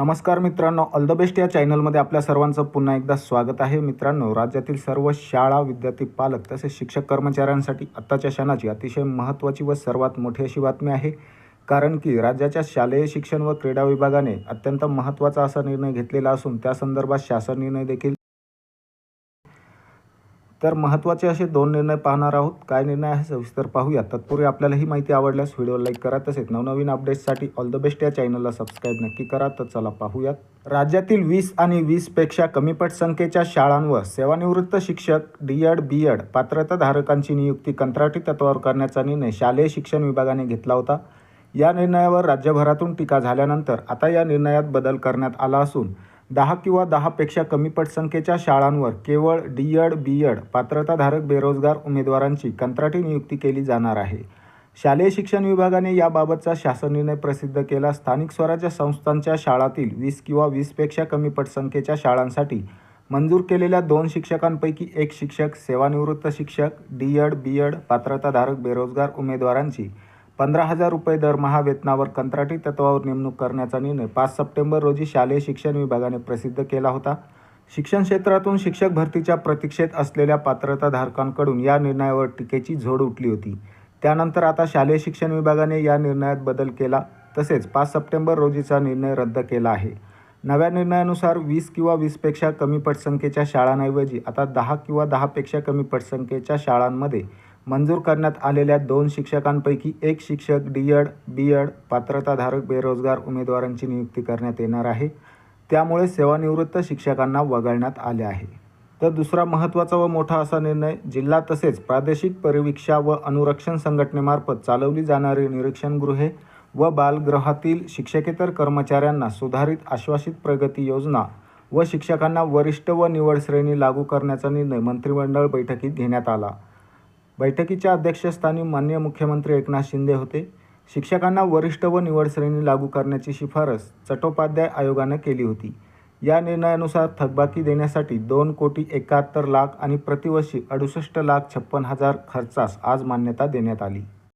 नमस्कार मित्रांनो all the best या चॅनलमध्ये आपल्या सर्वांचं पुन्हा एकदा स्वागत आहे. मित्रांनो राज्यातील सर्व शाळा विद्यार्थी पालक तसेच शिक्षक कर्मचाऱ्यांसाठी आत्ताच्या क्षणाची अतिशय महत्त्वाची व सर्वात मोठी अशी बातमी आहे. कारण की राज्याच्या शालेय शिक्षण व क्रीडा विभागाने अत्यंत महत्त्वाचा असा निर्णय घेतलेला असून त्या संदर्भात शासन निर्णय देखील तर महत्त्वाचे असे दोन निर्णय पाहणार आहोत. काय निर्णय आहे सविस्तर पाहूया तत्पूर्वी आपल्याला ही माहिती आवडल्यास व्हिडिओ लाईक करा तसेच नवनवीन अपडेट्ससाठी ऑल द बेस्ट या चॅनलला सबस्क्राईब नक्की करा. तर चला पाहूयात. राज्यातील वीस आणि वीसपेक्षा कमी पटसंख्येच्या शाळांवर सेवानिवृत्त शिक्षक डी एड बी एड पात्रताधारकांची नियुक्ती कंत्राटी तत्वावर करण्याचा निर्णय शालेय शिक्षण विभागाने घेतला होता. या निर्णयावर राज्यभरातून टीका झाल्यानंतर आता या निर्णयात बदल करण्यात आला असून दहा किंवा दहापेक्षा कमी पटसंख्येच्या शाळांवर केवळ डी एड बी एड पात्रताधारक बेरोजगार उमेदवारांची कंत्राटी नियुक्ती केली जाणार आहे. शालेय शिक्षण विभागाने याबाबतचा शासन निर्णय प्रसिद्ध केला. स्थानिक स्वराज्य संस्थांच्या शाळातील वीस किंवा वीसपेक्षा कमी पटसंख्येच्या शाळांसाठी मंजूर केलेल्या दोन शिक्षकांपैकी एक शिक्षक सेवानिवृत्त शिक्षक डी एड बी एड पात्रताधारक बेरोजगार उमेदवारांची पंधरा हजार रुपये दरमहा वेतनावर कंत्राटी तत्वावर नेमणूक करण्याचा निर्णय. पाच सप्टेंबर रोजी शालेय शिक्षण विभागाने प्रसिद्ध केला होता. शिक्षण क्षेत्रातून शिक्षक भरतीच्या प्रतीक्षेत असलेल्या पात्रताधारकांकडून या निर्णयावर टीकेची झोड उठली होती. त्यानंतर आता शालेय शिक्षण विभागाने या निर्णयात बदल केला तसेच पाच सप्टेंबर रोजीचा निर्णय रद्द केला आहे. नव्या निर्णयानुसार वीस किंवा वीसपेक्षा कमी पटसंख्येच्या शाळांऐवजी आता दहा किंवा दहापेक्षा कमी पटसंख्येच्या शाळांमध्ये मंजूर करण्यात आलेल्या दोन शिक्षकांपैकी एक शिक्षक डी एड बी एड पात्रताधारक बेरोजगार उमेदवारांची नियुक्ती करण्यात येणार आहे. त्यामुळे सेवानिवृत्त शिक्षकांना वगळण्यात आले आहे. तर दुसरा महत्त्वाचा व मोठा असा निर्णय जिल्हा तसेच प्रादेशिक परिवीक्षा व अनुरक्षण संघटनेमार्फत चालवली जाणारी निरीक्षणगृहे व बालगृहातील शिक्षकेतर कर्मचाऱ्यांना सुधारित आश्वासित प्रगती योजना व शिक्षकांना वरिष्ठ व निवड श्रेणी लागू करण्याचा निर्णय मंत्रिमंडळ बैठकीत घेण्यात आला. बैठकीच्या अध्यक्षस्थानी मान्य मुख्यमंत्री एकनाथ शिंदे होते. शिक्षकांना वरिष्ठ व निवड श्रेणी लागू करण्याची शिफारस चटोपाध्याय आयोगानं केली होती. या निर्णयानुसार थकबाकी देण्यासाठी दोन कोटी एकाहत्तर लाख आणि प्रतिवर्षी अडुसष्ट लाख छप्पन हजार खर्चास आज मान्यता देण्यात आली.